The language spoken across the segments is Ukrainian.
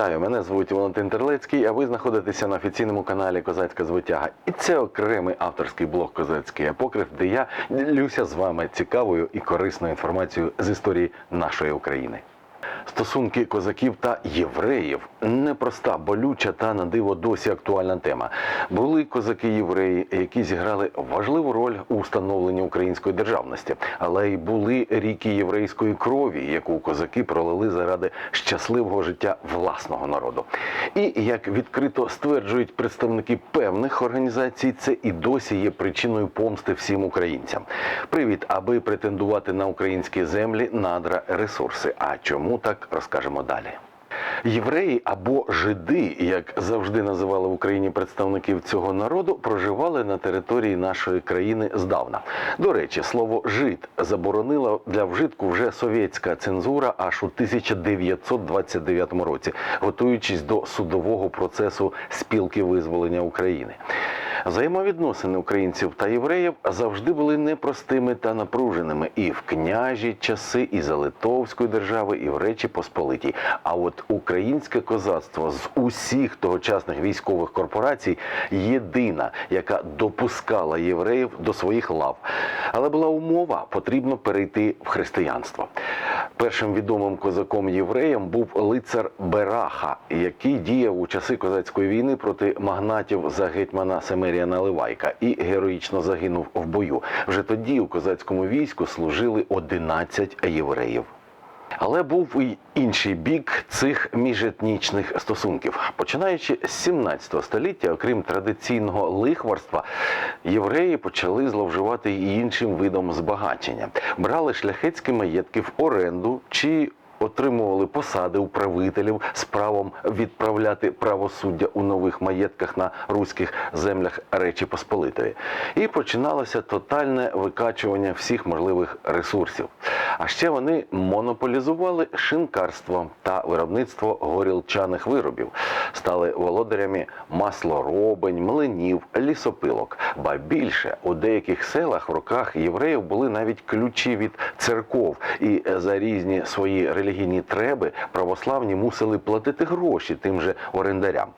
Вітаю, мене звуть Валентин Терлецький, а ви знаходитеся на офіційному каналі Козацька звитяга. І це окремий авторський блог Козацький апокриф, де я ділюся з вами цікавою і корисною інформацією з історії нашої України. Стосунки козаків та євреїв непроста, болюча та на диво досі актуальна тема. Були козаки-євреї, які зіграли важливу роль у встановленні української державності, але й були ріки єврейської крові, яку козаки пролили заради щасливого життя власного народу. І як відкрито стверджують представники певних організацій, це і досі є причиною помсти всім українцям. Привід, аби претендувати на українські землі, надра, ресурси. А чому так розкажемо далі. Євреї або жиди, як завжди називали в Україні представників цього народу, проживали на території нашої країни здавна. До речі, слово жид заборонила для вжитку вже совєтська цензура аж у 1929 році, готуючись до судового процесу спілки визволення України. Взаємовідносини українців та євреїв завжди були непростими та напруженими і в княжі часи, і за Литовської держави, і в Речі Посполитій. А от українське козацтво з усіх тогочасних військових корпорацій єдина, яка допускала євреїв до своїх лав. Але була умова, потрібно перейти в християнство. Першим відомим козаком євреєм був лицар Бераха, який діяв у часи козацької війни проти магнатів за гетьмана Семерія Наливайка і героїчно загинув в бою. Вже тоді у козацькому війську служили 11 євреїв. Але був і інший бік цих міжетнічних стосунків. Починаючи з 17 століття, окрім традиційного лихварства, євреї почали зловживати і іншим видом збагачення. Брали шляхетські маєтки в оренду чи отримували посади управителів з правом відправляти правосуддя у нових маєтках на руських землях Речі Посполитої. І починалося тотальне викачування всіх можливих ресурсів. А ще вони монополізували шинкарство та виробництво горілчаних виробів, стали володарями маслоробень, млинів, лісопилок. Ба більше у деяких селах в руках євреїв були навіть ключі від церков, і за різні свої релігійні треби православні мусили платити гроші тим же орендарям.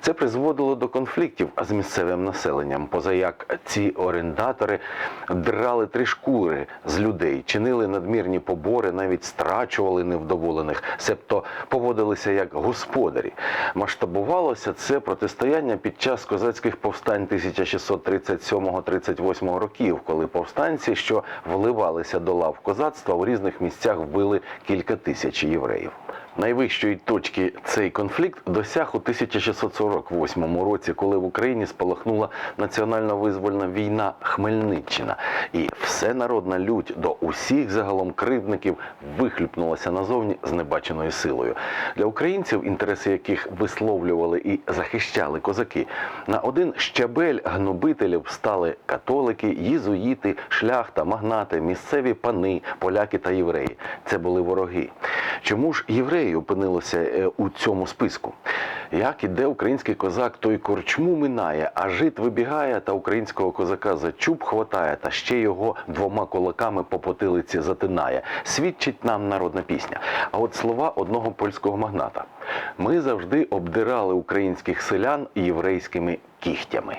Це призводило до конфліктів з місцевим населенням, позаяк ці орендатори драли три шкури з людей, чинили надмірні побори, навіть страчували невдоволених, себто поводилися як господарі. Масштабувалося це протистояння під час козацьких повстань 1637-38 років, коли повстанці, що вливалися до лав козацтва, у різних місцях вбили кілька тисяч євреїв. Найвищої точки цей конфлікт досяг у 1648 році, коли в Україні спалахнула національно-визвольна війна Хмельниччина, і всенародна лють до усіх загалом кривдників вихлюпнулася назовні з небаченою силою. Для українців, інтереси яких висловлювали і захищали козаки, на один щабель гнобителів стали католики, єзуїти, шляхта, магнати, місцеві пани, поляки та євреї. Це були вороги. Чому ж євреї опинилися е, у цьому списку? Як іде український козак, той корчму минає, а жит вибігає та українського козака за чуб хватає, та ще його двома кулаками по потилиці затинає. Свідчить нам народна пісня. А от слова одного польського магната: ми завжди обдирали українських селян єврейськими кігтями.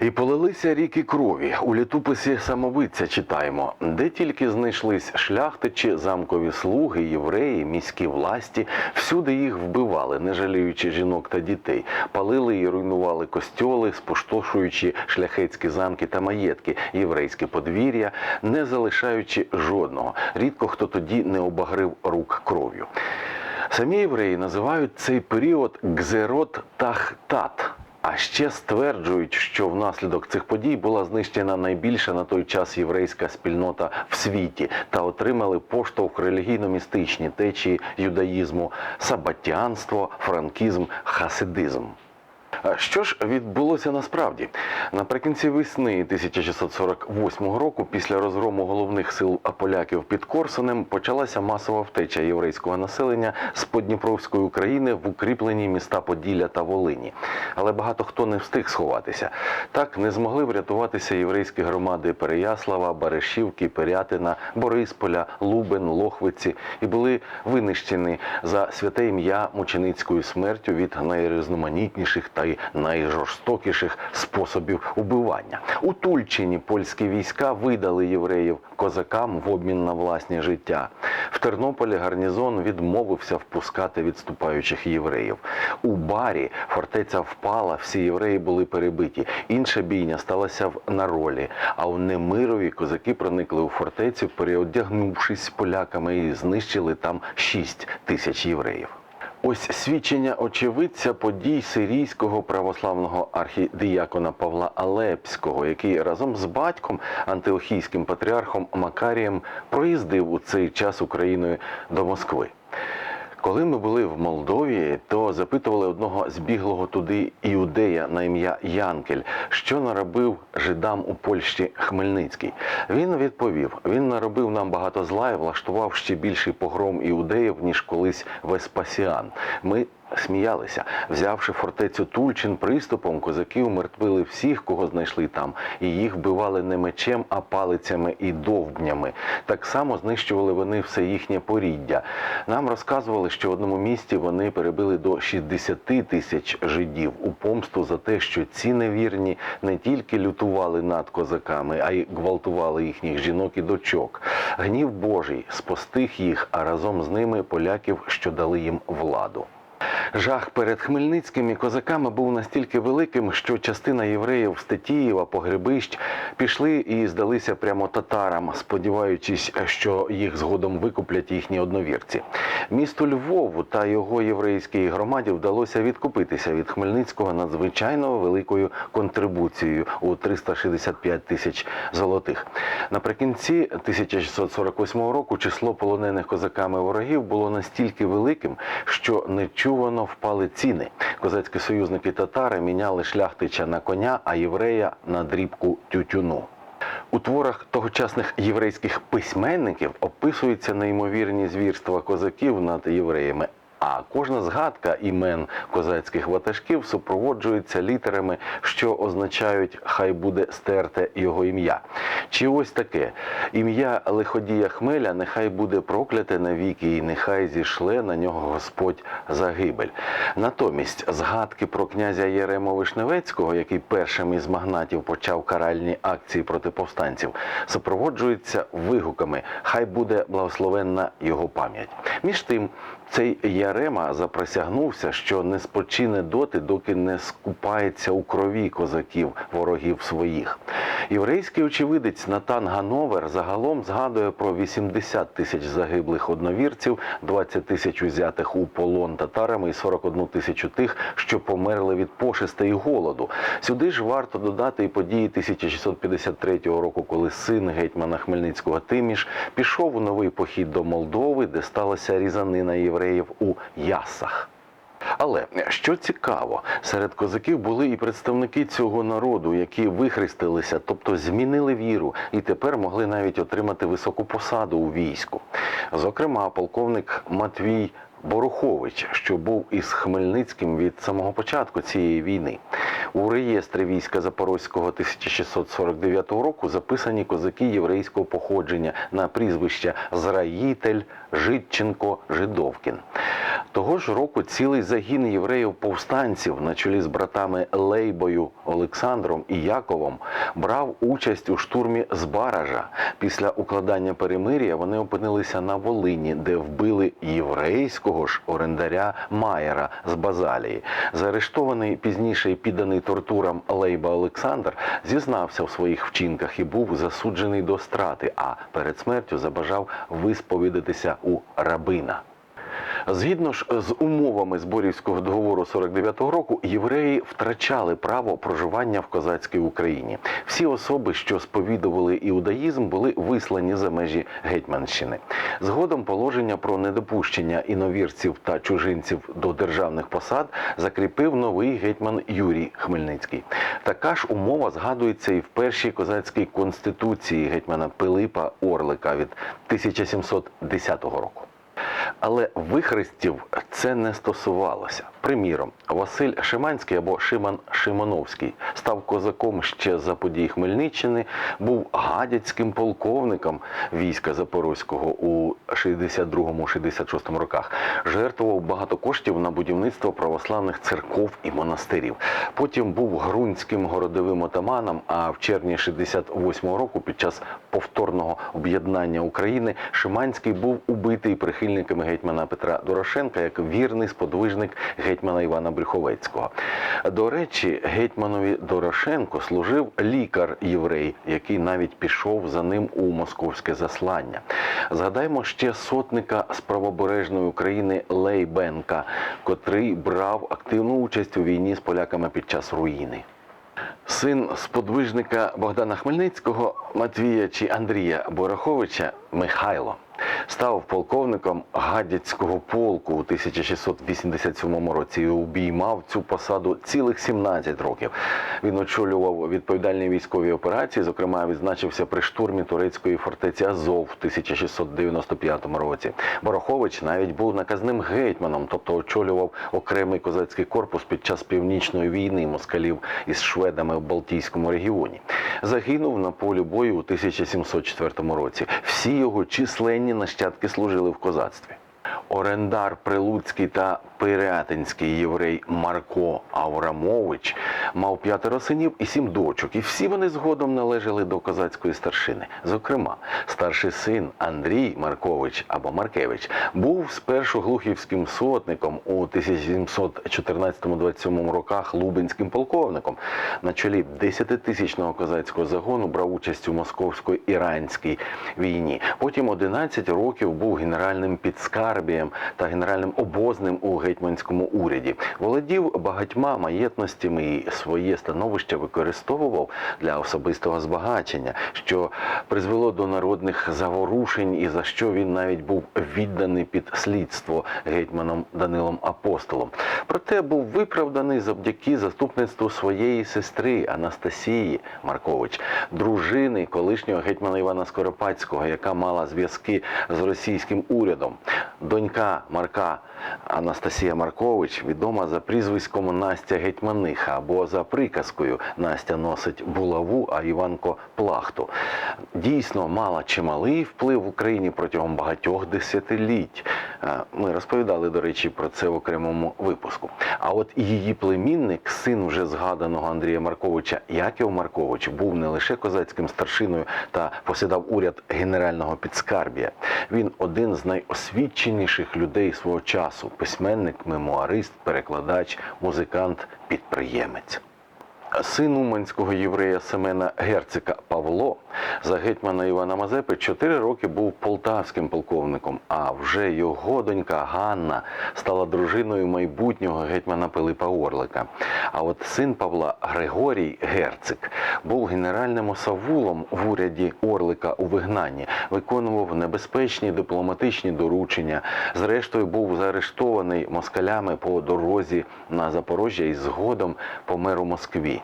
І полилися ріки крові. У літописі самовиця читаємо, де тільки знайшлись шляхтичі, замкові слуги, євреї, міські власті, всюди їх вбивали, не жаліючи жінок та дітей, палили і руйнували костьоли, спустошуючи шляхетські замки та маєтки, єврейське подвір'я, не залишаючи жодного. Рідко хто тоді не обагрив рук кров'ю. Самі євреї називають цей період гзерот тахтат. А ще стверджують, що внаслідок цих подій була знищена найбільша на той час єврейська спільнота в світі та отримали поштовх релігійно-містичні течії юдаїзму, сабатіанство, франкізм, хасидизм. Що ж відбулося насправді? Наприкінці весни 1648 року, після розгрому головних сил поляків під Корсунем, почалася масова втеча єврейського населення з Подніпровської України в укріплені міста Поділля та Волині. Але багато хто не встиг сховатися. Так не змогли врятуватися єврейські громади Переяслава, Баришівки, Пирятина, Борисполя, Лубен, Лохвиці і були винищені за святе ім'я мученицькою смертю від найрізноманітніших та й найжорстокіших способів убивання. У Тульчині польські війська видали євреїв козакам в обмін на власні життя. В Тернополі гарнізон відмовився впускати відступаючих євреїв. У барі фортеця впала, всі євреї були перебиті. Інша бійня сталася в Наролі. А у Немирові козаки проникли у фортецю, переодягнувшись поляками, і знищили там 6 тисяч євреїв. Ось свідчення очевидця подій сирійського православного архідіякона Павла Алепського, який разом з батьком антиохійським патріархом Макарієм проїздив у цей час Україною до Москви. Коли ми були в Молдові, то запитували одного збіглого туди іудея на ім'я Янкель, що наробив жидам у Польщі Хмельницький. Він відповів: він наробив нам багато зла і влаштував ще більший погром іудеїв, ніж колись Веспасіан. Ми Сміялися, взявши фортецю Тульчин приступом, козаки умертвили всіх, кого знайшли там, і їх вбивали не мечем, а палицями і довбнями. Так само знищували вони все їхнє поріддя. Нам розказували, що в одному місті вони перебили до 60 тисяч жидів у помсту за те, що ці невірні не тільки лютували над козаками, а й гвалтували їхніх жінок і дочок. Гнів Божий спостиг їх, а разом з ними поляків, що дали їм владу. Жах перед Хмельницькими козаками був настільки великим, що частина євреїв з Погребищ пішли і здалися прямо татарам, сподіваючись, що їх згодом викуплять їхні одновірці. Місту Львову та його єврейській громаді вдалося відкупитися від Хмельницького надзвичайно великою контрибуцією у 365 тисяч золотих. Наприкінці 1648 року число полонених козаками ворогів було настільки великим, що нечувано впали ціни. Козацькі союзники татари міняли шляхтича на коня, а єврея на дрібку тютюну. У творах тогочасних єврейських письменників описуються неймовірні звірства козаків над євреями. А кожна згадка імен козацьких ватажків супроводжується літерами, що означають хай буде стерте його ім'я. Чи ось таке ім'я лиходія Хмеля нехай буде прокляте навіки, і нехай зішле на нього Господь загибель. Натомість згадки про князя Єрему Вишневецького, який першим із магнатів почав каральні акції проти повстанців, супроводжуються вигуками Хай буде благословенна його пам'ять. Між тим, цей Ярема заприсягнувся, що не спочине доти, доки не скупається у крові козаків, ворогів своїх. Єврейський очевидець Натан Гановер загалом згадує про 80 тисяч загиблих одновірців, 20 тисяч узятих у полон татарами і 41 тисячу тих, що померли від пошести і голоду. Сюди ж варто додати і події 1653 року, коли син гетьмана Хмельницького Тиміш пішов у новий похід до Молдови, де сталася різанина євреїв у Ясах. Але що цікаво, серед козаків були і представники цього народу, які вихрестилися, тобто змінили віру, і тепер могли навіть отримати високу посаду у війську. Зокрема, полковник Матвій Борухович, що був із Хмельницьким від самого початку цієї війни. У реєстрі війська Запорозького 1649 року записані козаки єврейського походження на прізвища Зраїтель, Житченко, Жидовкін. Того ж року цілий загін євреїв-повстанців на чолі з братами Лейбою, Олександром і Яковом брав участь у штурмі Збаража. Після укладання перемир'я вони опинилися на Волині, де вбили єврейського ж орендаря Маєра з Базалії. Заарештований пізніше підданий тортурам Лейба Олександр зізнався в своїх вчинках і був засуджений до страти, а перед смертю забажав висповідатися у рабина. Згідно ж з умовами зборівського договору 49-го року, євреї втрачали право проживання в козацькій Україні. Всі особи, що сповідували іудаїзм, були вислані за межі Гетьманщини. Згодом положення про недопущення іновірців та чужинців до державних посад закріпив новий гетьман Юрій Хмельницький. Така ж умова згадується і в першій козацькій конституції гетьмана Пилипа Орлика від 1710 року. Але вихрестів це не стосувалося. Приміром, Василь Шиманський або Шиман Шимановський став козаком ще за подій Хмельниччини, був гадяцьким полковником війська Запорозького у 62-66 роках. Жертвував багато коштів на будівництво православних церков і монастирів. Потім був грунським городовим отаманом. А в червні 68-го року, під час повторного об'єднання України, Шиманський був убитий прихильниками гетьмана Петра Дорошенка як вірний сподвижник гетьмана Івана Брюховецького. До речі, гетьманові Дорошенко служив лікар-єврей, який навіть пішов за ним у московське заслання. Згадаймо ще сотника з правобережної України Лейбенка, котрий брав активну участь у війні з поляками під час руїни. Син сподвижника Богдана Хмельницького Матвія чи Андрія Бороховича Михайло став полковником Гадяцького полку у 1687 році і обіймав цю посаду цілих 17 років. Він очолював відповідальні військові операції. Зокрема, відзначився при штурмі турецької фортеці Азов в 1695 році. Борохович навіть був наказним гетьманом, тобто очолював окремий козацький корпус під час північної війни москалів із шведами в Балтійському регіоні. Загинув на полі бою у 1704 році. Всі його численні нащадки служили в козацтві. Орендар Прилуцький та Пирятинський єврей Марко Аврамович мав п'ятеро синів і сім дочок, і всі вони згодом належали до козацької старшини. Зокрема, старший син Андрій Маркович або Маркевич був спершу глухівським сотником у 1714-27 роках лубенським полковником. На чолі 10-тисячного козацького загону брав участь у московсько-іранській війні. Потім 11 років був генеральним підскарбієм та генеральним обозним у гетьманському уряді. Володів багатьма маєтностями і своє становище використовував для особистого збагачення, що призвело до народних заворушень, і за що він навіть був відданий під слідство гетьманом Данилом Апостолом. Проте був виправданий завдяки заступництву своєї сестри Анастасії Маркович, дружини колишнього гетьмана Івана Скоропадського, яка мала зв'язки з російським урядом. Донька Марка Анастасія Маркович відома за прізвиськом Настя Гетьманиха або за приказкою Настя носить булаву, а Іванко плахту. Дійсно мала чималий вплив в Україні протягом багатьох десятиліть. Е, Ми розповідали, до речі, про це в окремому випуску. А от її племінник, син вже згаданого Андрія Марковича, Яків Маркович, був не лише козацьким старшиною та посідав уряд генерального підскарбія. Він один з найосвіченіших людей свого часу: письменник, мемуарист, перекладач, музикант, підприємець. Син уманського єврея Семена Герцика Павло за гетьмана Івана Мазепи чотири роки був полтавським полковником. А вже його донька Ганна стала дружиною майбутнього гетьмана Пилипа Орлика. А от син Павла Григорій Герцик був генеральним осавулом в уряді Орлика у вигнанні, виконував небезпечні дипломатичні доручення. Зрештою, був заарештований москалями по дорозі на Запорожжя і згодом помер у Москві.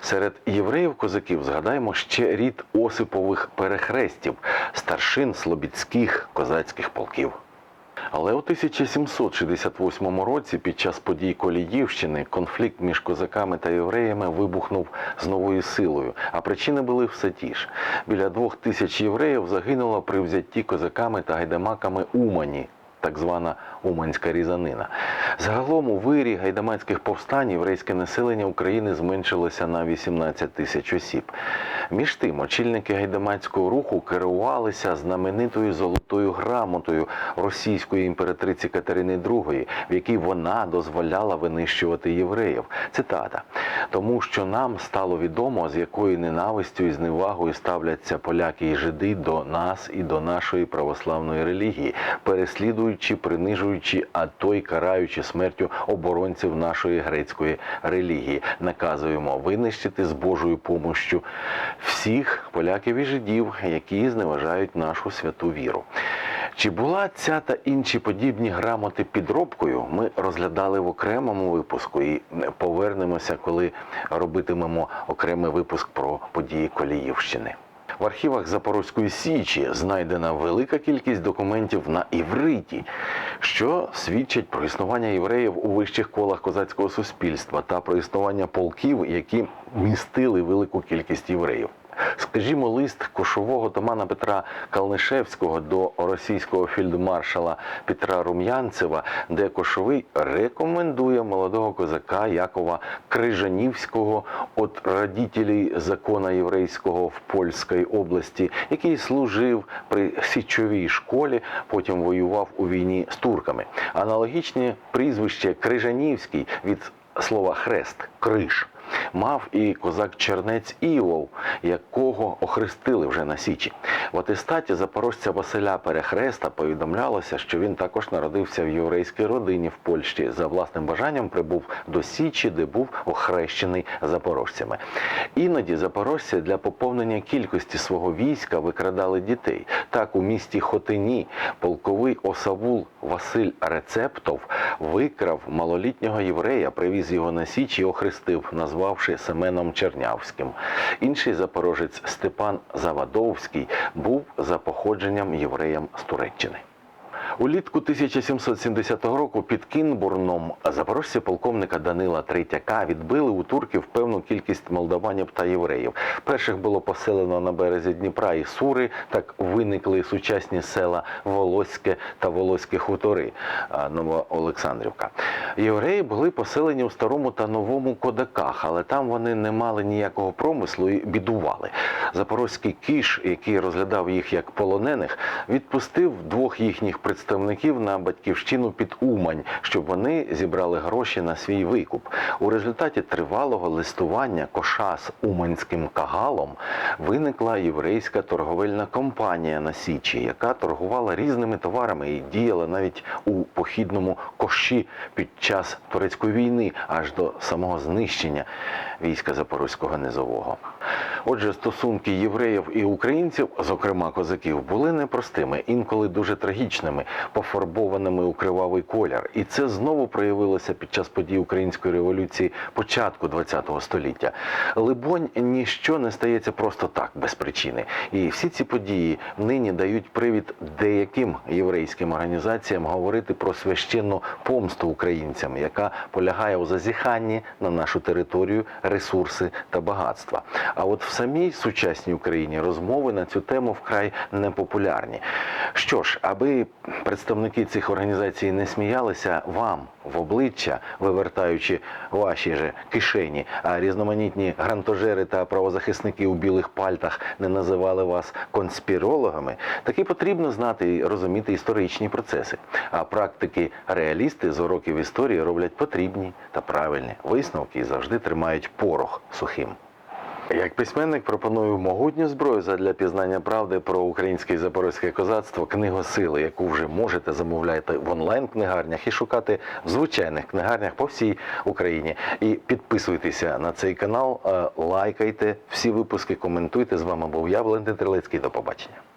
Серед євреїв-козаків згадаємо ще рід Осипових перехрестів, старшин слобідських козацьких полків. Але у 1768 році, під час подій Коліївщини, конфлікт між козаками та євреями вибухнув з новою силою. А причини були все ті ж. Біля двох тисяч євреїв загинуло при взятті козаками та гайдамаками Умані. Так звана Уманська різанина. Загалом у вирі гайдамацьких повстань єврейське населення України зменшилося на 18 тисяч осіб. Між тим, очільники гайдамацького руху керувалися знаменитою золотою грамотою російської імператриці Катерини II, в якій вона дозволяла винищувати євреїв. Цитата: тому що нам стало відомо, з якою ненавистю і зневагою ставляться поляки і жиди до нас і до нашої православної релігії, переслідуючи, принижуючи, а то й караючи смертю оборонців нашої грецької релігії. Наказуємо винищити з Божою помощю всіх поляків і жидів, які зневажають нашу святу віру. Чи була ця та інші подібні грамоти підробкою? Ми розглядали в окремому випуску і повернемося, коли робитимемо окремий випуск про події Коліївщини. В архівах Запорозької Січі знайдена велика кількість документів на івриті, що свідчать про існування євреїв у вищих колах козацького суспільства та про існування полків, які містили велику кількість євреїв. Скажімо, лист кошового томана Петра Калнишевського до російського фільдмаршала Петра Рум'янцева, де кошовий рекомендує молодого козака Якова Крижанівського от родителей закона єврейського в Польській області, який служив при січовій школі, потім воював у війні з турками. Аналогічне прізвище Крижанівський від слова хрест криш мав і козак Чернець Ілов, якого охрестили вже на Січі. В атестаті запорожця Василя Перехреста повідомлялося, що він також народився в єврейській родині в Польщі. За власним бажанням прибув до Січі, де був охрещений запорожцями. Іноді запорожці для поповнення кількості свого війська викрадали дітей. Так у місті Хотині полковий осавул Василь Рецептов викрав малолітнього єврея, привіз його на Січ і охрестив, назвавши Семеном Чернявським. Інший запорожець Степан Завадовський був за походженням євреєм з Туреччини. Улітку 1770 року під Кінбурном запорожці полковника Данила Третяка відбили у турків певну кількість молдаванів та євреїв. Перших було поселено на березі Дніпра і Сури. Так виникли сучасні села Волоське та Волоське хутори Новоолександрівка. Євреї були поселені у старому та новому кодаках, але там вони не мали ніякого промислу і бідували. Запорозький кіш, який розглядав їх як полонених, відпустив двох їхніх представників на батьківщину під Умань, щоб вони зібрали гроші на свій викуп. У результаті тривалого листування коша з уманським кагалом виникла єврейська торговельна компанія на Січі, яка торгувала різними товарами і діяла навіть у похідному коші під час турецької війни, аж до самого знищення війська Запорозького низового. Отже, стосунки євреїв і українців, зокрема козаків, були непростими, інколи дуже трагічними, пофарбованими у кривавий колір. І це знову проявилося під час подій української революції початку ХХ століття. Либонь, ніщо не стається просто так, без причини. І всі ці події нині дають привід деяким єврейським організаціям говорити про священну помсту українцям, яка полягає у зазіханні на нашу територію, ресурси та багатства. А от в самій сучасній Україні розмови на цю тему вкрай непопулярні. Що ж, аби представники цих організацій не сміялися вам в обличчя, вивертаючи ваші же кишені, а різноманітні грантожери та правозахисники у білих пальтах не називали вас конспірологами, таки потрібно знати і розуміти історичні процеси. А практики реалісти з уроків історії роблять потрібні та правильні висновки і завжди тримають порох сухим. Як письменник пропоную могутню зброю задля пізнання правди про українське і запорозьке козацтво книгу сили, яку вже можете замовляти в онлайн-книгарнях і шукати в звичайних книгарнях по всій Україні. І підписуйтеся на цей канал, е, лайкайте всі випуски, коментуйте. З вами був я, Валентин Трилецький. До побачення.